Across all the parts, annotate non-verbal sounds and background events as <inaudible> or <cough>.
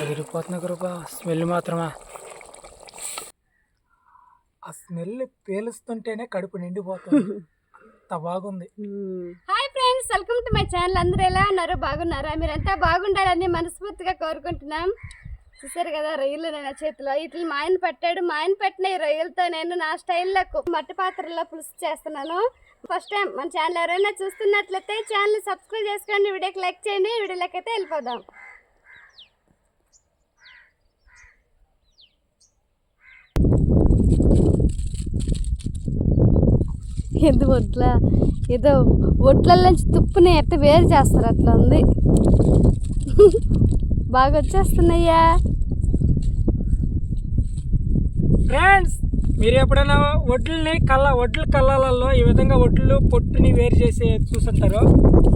ఎగిరిపోతున్నా కృప smell మాత్రమా? ఆ smell పేలుస్తుంటేనే కడుపు నిండిపోతుంది. అంత బాగుంది. Hi friends welcome to my channel. అందరూ ఎలా ఉన్నారు? బాగున్నారా? మీరంతా బాగుండాలని మనస్ఫూర్తిగా కోరుకుంటున్నాం. చూసారు కదా రొయ్యలు నా చేతిలో. ఇట్లా మా ఆయన పెట్టాడు. మా ఆయన పెట్టిన ఈ రొయ్యలతో నేను నా స్టైల్లో మట్టి పాత్రలో పులుసు చేస్తున్నాను. ఫస్ట్ టైం మన ఛానల్ ఎవరైనా చూస్తున్నట్లయితే ఛానల్ సబ్స్క్రైబ్ చేసుకోండి. వీడియోకి లైక్ చేయండి. వీడియోలోకి అయితే వెళ్ళిపోదాం. ఏదో వడ్ల ఏదో వడ్ల నుంచి తుప్పుని ఎట్ట వేరు చేస్తారు అట్లా ఉంది. బాగా వచ్చేస్తున్నాయ్యా ఫ్రెండ్స్ మీరు ఎప్పుడైనా వడ్లని కళ్ళ వడ్ల కళ్ళాలలో ఈ విధంగా వడ్లు పొట్టుని వేరు చేసి చూస్తుంటారు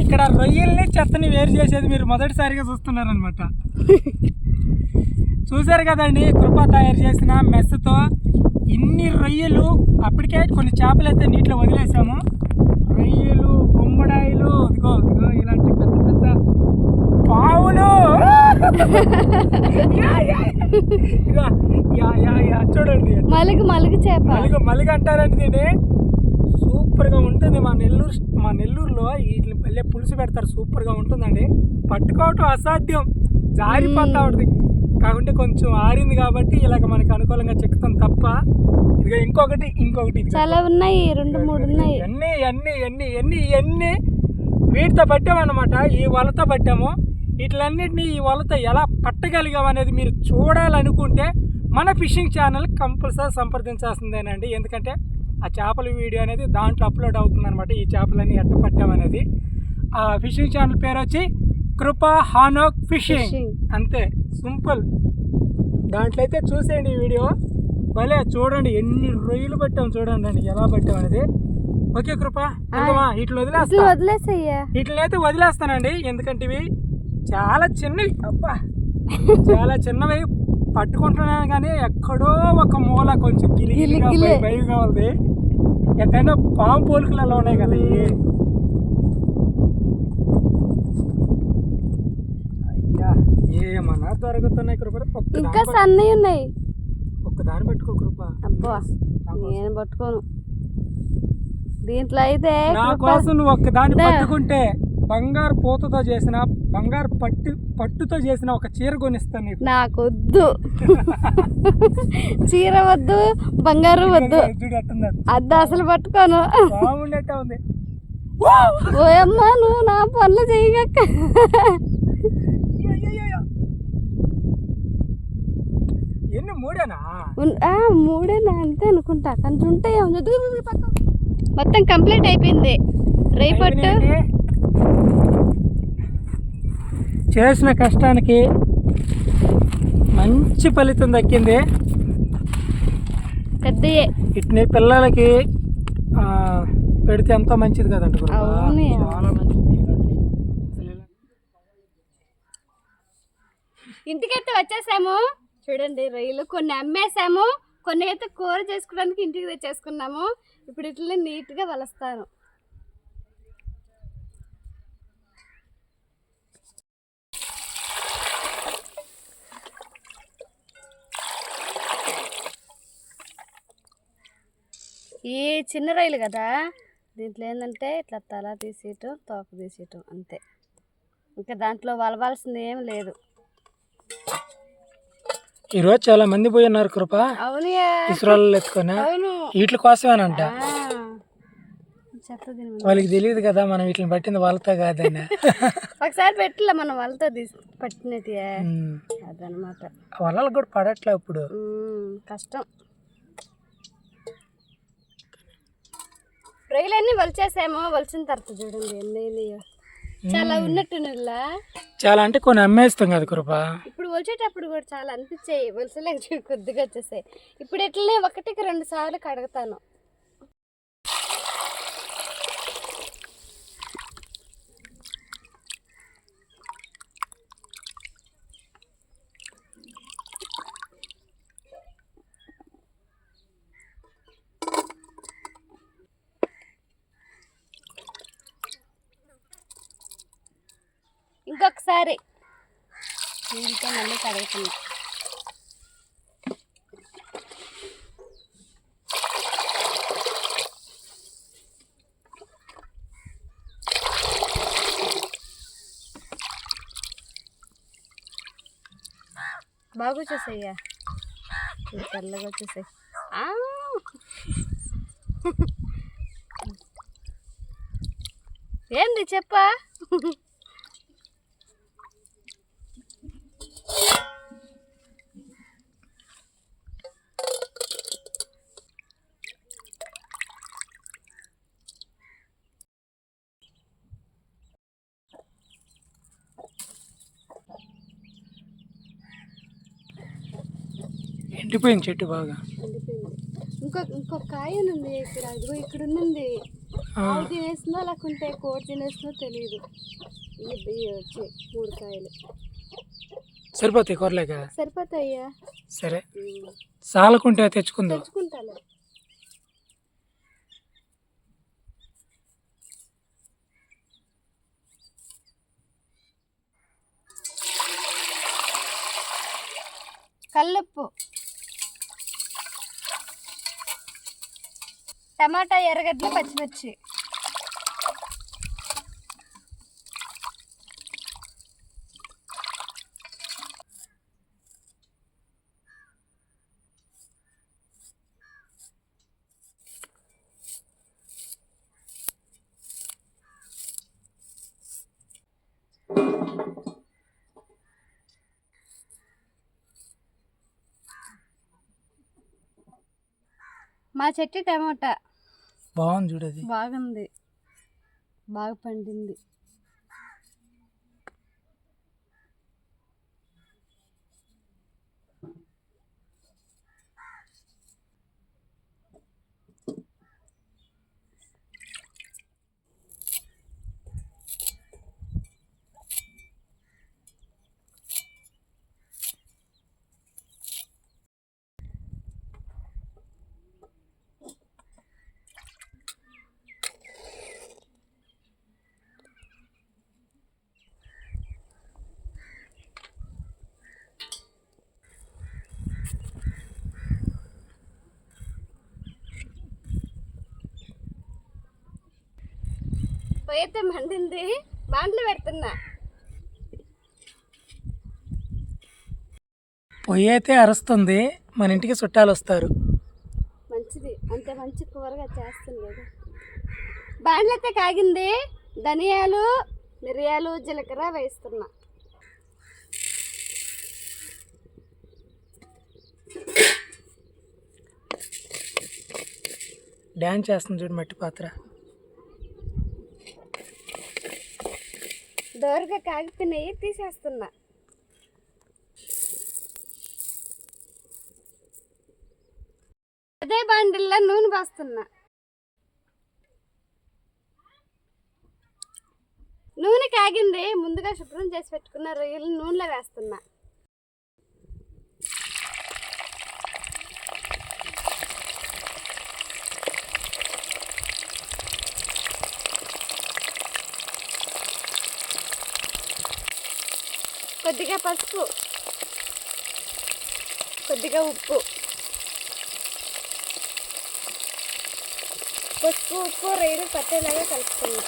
ఇక్కడ రొయ్యల్ని చెత్తని వేరు చేసేది మీరు మొదటిసారిగా చూస్తున్నారనమాట <laughs> చూసారు కదండి కృప తయారు చేసిన మెస్తో ఇన్ని రొయ్యలు అప్పటికే కొన్ని చేపలు అయితే నీటిలో వదిలేసాము. రొయ్యలు బొమ్మడాయిలు ఇదిగో ఇదిగో ఇలాంటి పెద్ద పెద్ద పావులు. <laughs> చూడండి. మలుగు మలుగు చేప. మలిగ మలిగ అంటారండి దీన్ని. సూపర్గా ఉంటుంది మా నెల్లూరు మా నెల్లూరులో వీటిని భలే పులుసు పెడతారు. సూపర్గా ఉంటుందండి. పట్టుకోవటం అసాధ్యం. జారిపోతా ఉంటుంది. కాకుంటే కొంచెం ఆరింది కాబట్టి ఇలాగ మనకి అనుకూలంగా చెక్కుతాం తప్ప ఇదిగో ఇంకొకటి ఇంకొకటి. చాలా ఉన్నాయి రెండు మూడు ఉన్నాయి. ఎన్ని ఎన్ని ఎన్ని ఎన్ని ఎన్ని వీటితో పట్టామన్నమాట. ఈ వలతో పట్టాము. వీటిలన్నిటిని ఈ వలతో ఎలా పట్టగలిగాం అనేది మీరు చూడాలనుకుంటే మన ఫిషింగ్ ఛానల్ కంపల్సరీ సంప్రదించాల్సిందేనండి. ఎందుకంటే ఆ చేపల వీడియో అనేది దాంట్లో అప్లోడ్ అవుతుంది అనమాట ఈ చేపలన్నీ ఎట్ట పట్టామనేది ఆ ఫిషింగ్ ఛానల్ పేరు వచ్చి కృపా హానోక్ ఫిషింగ్. అంతే. సింపుల్. దాంట్లో అయితే చూసేయండి ఈ వీడియో. భలే చూడండి ఎన్ని రొయ్యలు పట్టాం చూడండి అండి ఎలా పట్టాం అనేది. ఓకే కృప ఇట్లా వదిలేస్తా. వదిలేసయ్యా. అయితే వదిలేస్తానండి ఎందుకంటే ఇవి చాలా చిన్నవి. అబ్బా <laughs> చాలా చిన్నవి. పట్టుకుంటున్నాను కానీ ఎక్కడో ఒక మూల కొంచెం గిలిగిలిగా గిలిగిలే. భయ- భయంగా ఉంది. ఎక్కడైనా పాము పోలికలలో ఉన్నాయి కదా ఇవి. అయ్యా ఏమన్నా దొరుకుతున్నాయి కృప? ఇంకా సన్నవి ఉన్నాయి. ఒక్క దాన్ని పెట్టుకో కృప. అబ్బా నేను పట్టుకోను. దీంట్లో అయితే నా కోసం నువ్వు ఒక్క దాన్ని దా. పట్టుకుంటే బంగారు పూతతో చేసిన బంగారు పట్టు పట్టుతో చేసిన ఒక చీర కొనిస్తాను నీకు. నాకొద్దు. చీర వద్దు బంగారు వద్దు. అద్దు అసలు పట్టుకోను. బాగుండేట్టే ఉంది. ఓయమ్మా నువ్వు నా పనులు చేయగక్క అయ్యయ్యయ్యయ్య. ఎన్ని మూడేనా ఉన్- ఆ, మూడేనా అంతే అనుకుంటా. కొంచెం ఉంటాయి మొత్తం కంప్లీట్ అయిపోయింది. రేపట్టు. చేసిన కష్టానికి మంచి ఫలితం దక్కింది. పెద్దయే. ఇట్ని పిల్లలకి ఆ, పెడితే ఎంతో మంచిది కదంట గురు. అవునే. చాలా మంచిది ఇంటికైతే వచ్చేసాము. చూడండి రొయ్యలు కొన్ని అమ్మేసాము కొన్ని అయితే కూర చేసుకోవడానికి ఇంటికి తెచ్చేసుకున్నాము. ఇప్పుడు ఇట్లా నీట్గా వలస్తాను. ఈ చిన్న రొయ్యలు కదా దీంట్లో ఏంటంటే ఇట్లా తల తీసేయటం తోక తీసేయటం అంతే. ఇంకా దాంట్లో వలవాల్సింది ఏం లేదు. ఈరోజు చాలా మంది పోయి ఉన్నారు కృప. అవునయా ఇసురాళ్ళు ఎత్తుకొని. వీటి కోసమేనంట. వాళ్ళకి తెలియదు కదా మనం వీటిని పట్టింది వాళ్ళతో కాదని. ఒకసారి పెట్టలే మనం వాళ్ళతో ఉమ్. అదనమాట. వలలు కూడా పడట్లే ఇప్పుడు. కష్టం. రొయ్యలన్నీ వలిచేసాము వలిచిన తర్వాత చూడండి ఎన్ని. చాలా ఉన్నట్టు నువ్వులా చాలా అంటే కొన్ని అమ్మేస్తాం కదా కృప. ఇప్పుడు వలిచేటప్పుడు కూడా చాలా అనిపించాయి వలసలేక చూడు కొద్దిగా వచ్చేసాయి ఇప్పుడు ఎట్లనే ఒకటికి రెండు సార్లు కడుగుతాను. ఇంకొకసారి నీళ్ళతో మళ్ళీ కడుగుతున్నా. బాగా వచ్చేసాయ్యా. తెల్లగా వచ్చేసాయి. ఏంది చెప్పా? ఎండిపోయింది చెట్టు బాగా. ఎండిపోయింది. ఇంకో ఇంకో కాయ ఉంది ఇక్కడ. ఇదిగో ఇక్కడ ఉంది ఆవు తినేస్తుందో లేకుంటే కోడి తినేస్తుందో తెలియదు ఇవి ఇవి వచ్చాయి మూడు కాయలు. సరిపోతాయి కూరలేక? సరిపోతాయ్యా. సరే. సాలకుంటే తెచ్చుకుందాం. తెచ్చుకుంటాను. కల్లుప్పు. టమాటా ఎర్రగడ్డలు పచ్చిమిర్చి. మా చెట్టు టమాటా. బాగుంది చూడది బాగుంది. బాగా పండింది. పోయితే మండింది. బాండ్లు పెడుతున్నా. పొయ్యి అయితే అరుస్తుంది. మన ఇంటికి చుట్టాలు వస్తారు. మంచిది. అంత మంచి కూరగా చేస్తుంది బాండ్లు అయితే కాగింది. ధనియాలు మిరియాలు జీలకర్ర వేస్తున్నా. డ్యాన్స్ చేస్తుంది చూడు మట్టి పాత్ర. దోరగా కాగిపోయినాయి తీసేస్తున్నా. అదే బండిల్లో నూనె పోస్తున్నా. నూనె కాగింది ముందుగా శుభ్రం చేసి పెట్టుకున్న రొయ్యలు నూనెలో వేస్తున్నా. కొద్దిగా పసుపు. కొద్దిగా ఉప్పు. పసుపు ఉప్పు రైలు పట్టేలాగా కలుపుకుందాం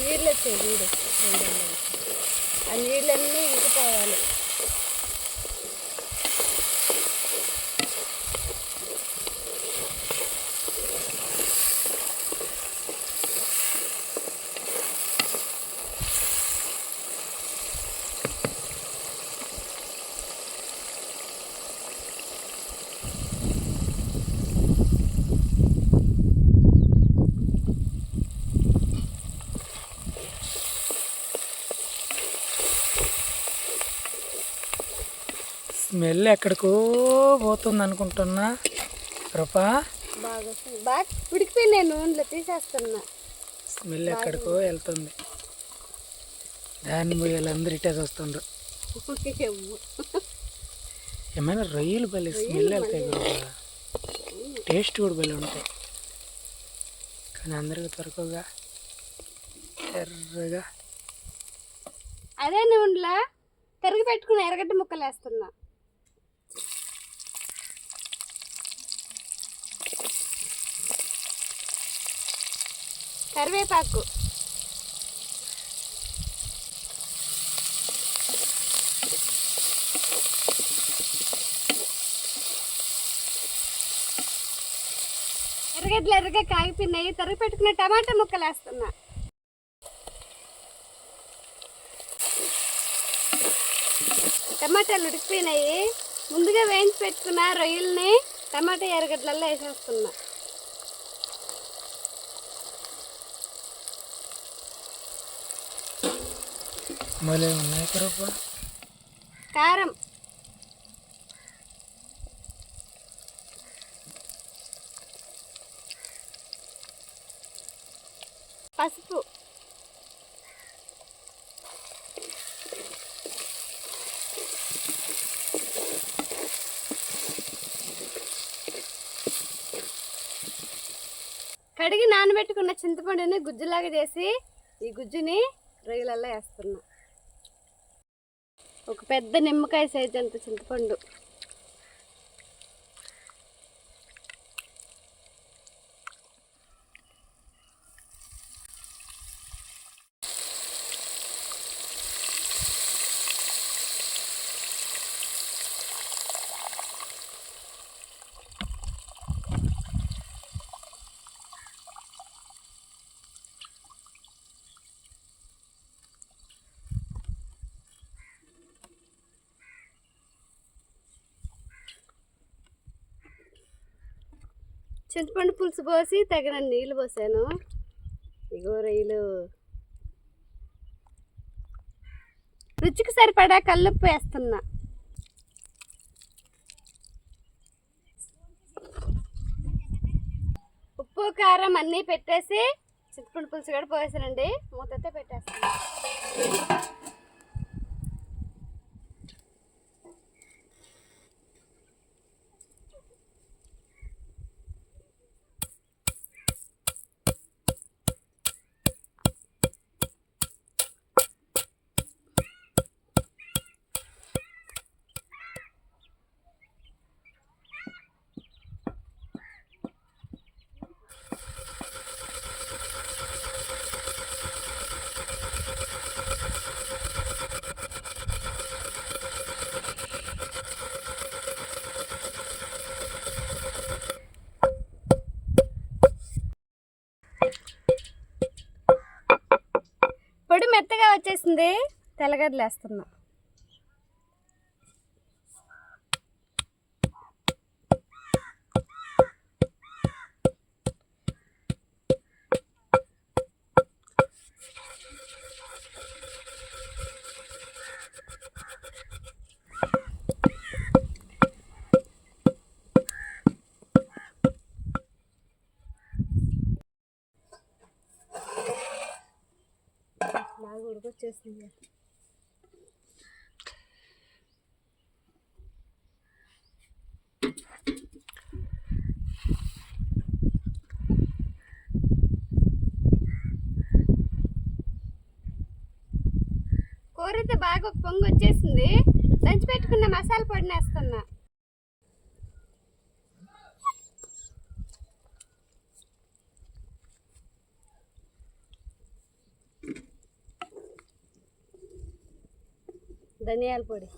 నీళ్ళు వచ్చాయి నీళ్ళు రెండేళ్ళు. ఆ నీళ్ళన్నీ ఇంకిపోవాలి స్మెల్ ఎక్కడికో పోతుంది అనుకుంటున్నా. రూపా బాగా నూనెలో తీసేస్తున్నా. స్మెల్ ఎక్కడికో వెళ్తుంది. దాన్ని వీళ్ళందరూ ఇటే చూస్తుండ్రు ఏమైనా రొయ్యలు భలే స్మెల్ వెళ్తాయి గురువా టేస్ట్ కూడా భలే ఉంటాయి. కానీ అందరికీ దొరకవుగా. ఎర్రగా. అదే నూనెలా తరిగి పెట్టుకుని ఎర్రగడ్డ ముక్కలు వేస్తున్నా కరివేపాకు. ఎర్రగడ్డలు ఎర్రగా కాగిపోయినాయి. తరుగు పెట్టుకున్న టమాటా ముక్కలు వేస్తున్నా టమాటాలు ఉడికిపోయినాయి. ముందుగా వేయించి పెట్టుకున్న రొయ్యల్ని టమాటా ఎర్రగడ్డలలో వేసేస్తున్నా. మళ్ళీ ఉన్నాయి గురువా కారం. పసుపు. కడిగి నానబెట్టుకున్న చింతపండుని గుజ్జులాగా చేసి ఈ గుజ్జుని రొయ్యలల్లో వేస్తున్నా. ఒక పెద్ద నిమ్మకాయ సైజ్ అంత చింతపండు. చింతపండు పులుసు పోసి తగిన నీళ్ళు పోసాను. ఇగో రొయ్యలు రుచికి సరిపడా కల్లుప్పు వేస్తున్నా. ఉప్పు కారం అన్నీ పెట్టేసి చింతపండు పులుసు కూడా పోసానండి. మూతతో పెట్టేస్తాను పొడి మెత్తగా వచ్చేసింది తెల్లగడ్డలు వేస్తున్నా బాగా ఉడికొచ్చేసింది కూర అయితే బాగా ఒక పొంగు వచ్చేసింది దంచి పెట్టుకున్న మసాలా పొడిని వేస్తున్నా. ధనియాల పొడి.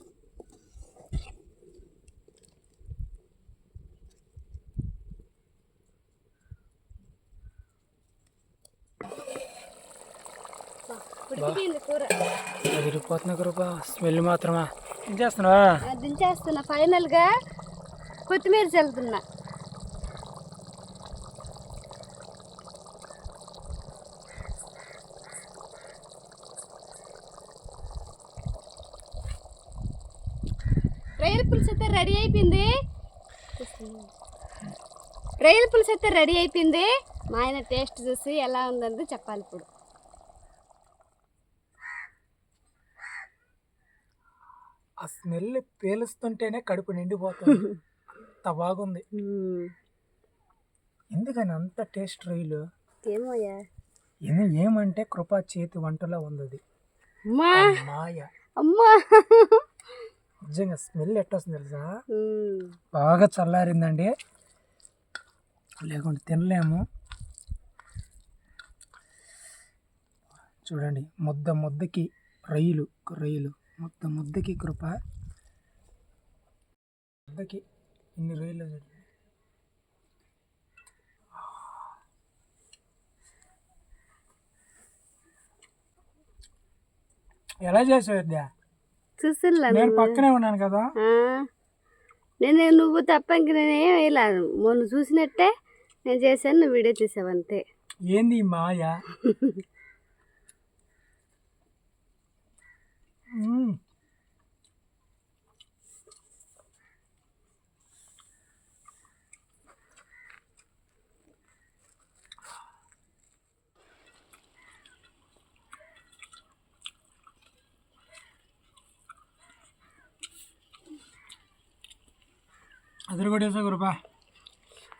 పోతున్నా కృప స్మెల్ మాత్రమా? ఏం చేస్తున్నావా? ఆ, దించేస్తున్నా ఫైనల్గా కొత్తిమీర చల్లుతున్నా. రొయ్యల పులుసు అయితే రెడీ అయిపోయింది. రొయ్యల పులుసు అయితే రెడీ అయిపోయింది. మా ఆయన టేస్ట్ చూసి ఎలా ఉందని చెప్పాలి ఇప్పుడు. స్మెల్ పేలుస్తుంటేనే కడుపు నిండిపోతుంది. అంత బాగుంది. ఎందుకని అంత టేస్ట్ రొయ్యలు ఏమోయా ఇది ఏమంటే కృపా చేతి వంటలో ఉంది అమ్మా! ఆ మాయ. అమ్మా! నిజంగా స్మెల్ ఎట్టొస్తుంది తెలుసా. బాగా చల్లారిందండి. లేకుంటే తినలేము. చూడండి ముద్ద ముద్దకి రొయ్యలు రొయ్యలు. ముద్ద ముద్దకి కృప ముద్దకి ఇన్ని రొయ్యలు చూడండి. ఎలా చేసావు చూసిల్లా నేను? పక్కనే ఉన్నాను కదా. నేను నువ్వు తప్ప ఇంక నేనేం వేయలే మొన్న చూసినట్టే నేను చేశాను నువ్వు వీడియో చేసావు అంతే ఏంది మాయ <laughs> అదరగొడేసా గురుబా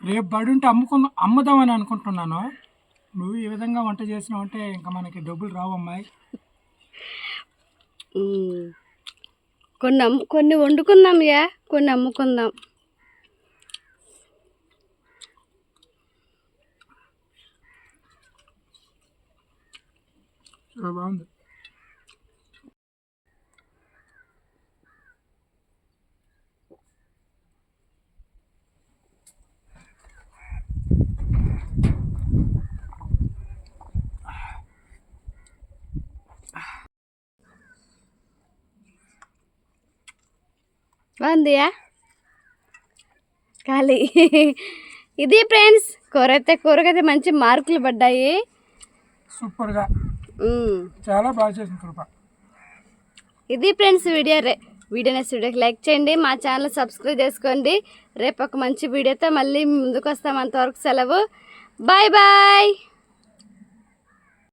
రేపు బడి ఉంటే అమ్ముకుందాం అమ్ముదామని అనుకుంటున్నాను. నువ్వు ఈ విధంగా వంట చేసినావు అంటే ఇంకా మనకి డబ్బులు రావు అమ్మాయి కొన్ని అమ్ము కొన్ని వండుకుందాం యా కొన్ని అమ్ముకుందాం చాలా బాగుంది బాగుందియా ఖాళీ ఇది ఫ్రెండ్స్ కూర అయితే కూరకైతే మంచి మార్కులు పడ్డాయి సూపర్గా. చాలా బాగా చేసింది కృప ఇది ఫ్రెండ్స్ వీడియో రే వీడియో నెక్స్ట్ వీడియోకి లైక్ చేయండి మా ఛానల్ సబ్స్క్రైబ్ చేసుకోండి రేపు ఒక మంచి వీడియోతో మళ్ళీ ముందుకు వస్తాం అంతవరకు సెలవు బాయ్ బాయ్